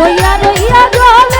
হইয়া রইয়া জলে